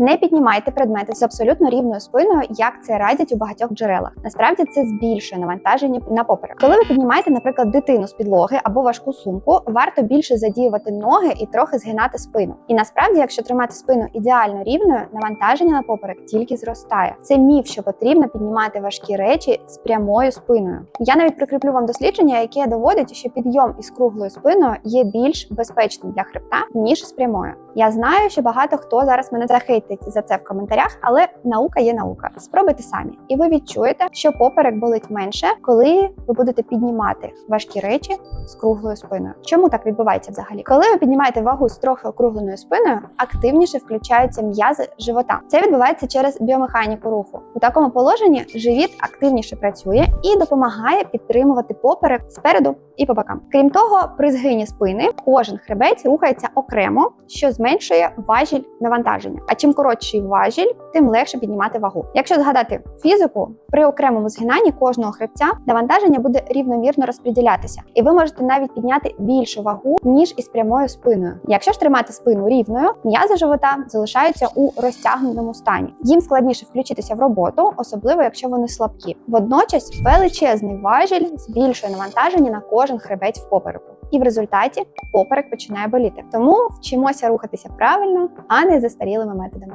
Не піднімайте предмети з абсолютно рівною спиною, як це радять у багатьох джерелах. Насправді це збільшує навантаження на поперек. Коли ви піднімаєте, наприклад, дитину з підлоги або важку сумку, варто більше задіювати ноги і трохи згинати спину. І насправді, якщо тримати спину ідеально рівною, навантаження на поперек тільки зростає. Це міф, що потрібно піднімати важкі речі з прямою спиною. Я навіть прикріплю вам дослідження, яке доводить, що підйом із круглою спиною є більш безпечним для хребта ніж з прямою. Я знаю, що багато хто зараз мене захейтить за це в коментарях, але наука є наука. Спробуйте самі, і ви відчуєте, що поперек болить менше, коли ви будете піднімати важкі речі з круглою спиною. Чому так відбувається взагалі? Коли ви піднімаєте вагу з трохи округленою спиною, активніше включаються м'язи живота. Це відбувається через біомеханіку руху. У такому положенні живіт активніше працює і допомагає підтримувати поперек спереду і по бокам. Крім того, при згині спини кожен хребець рухається окремо, що зменшує важіль навантаження. А чим коротший важіль, тим легше піднімати вагу. Якщо згадати фізику, при окремому згинанні кожного хребця навантаження буде рівномірно розподілятися, і ви можете навіть підняти більшу вагу ніж із прямою спиною. Якщо ж тримати спину рівною, м'язи живота залишаються у розтягнутому стані. Їм складніше включитися в роботу, особливо якщо вони слабкі. Водночас величезний важіль збільшує навантаження на кожен хребець в попереку. І в результаті поперек починає боліти. Тому вчимося рухатися правильно, а не застарілими методами.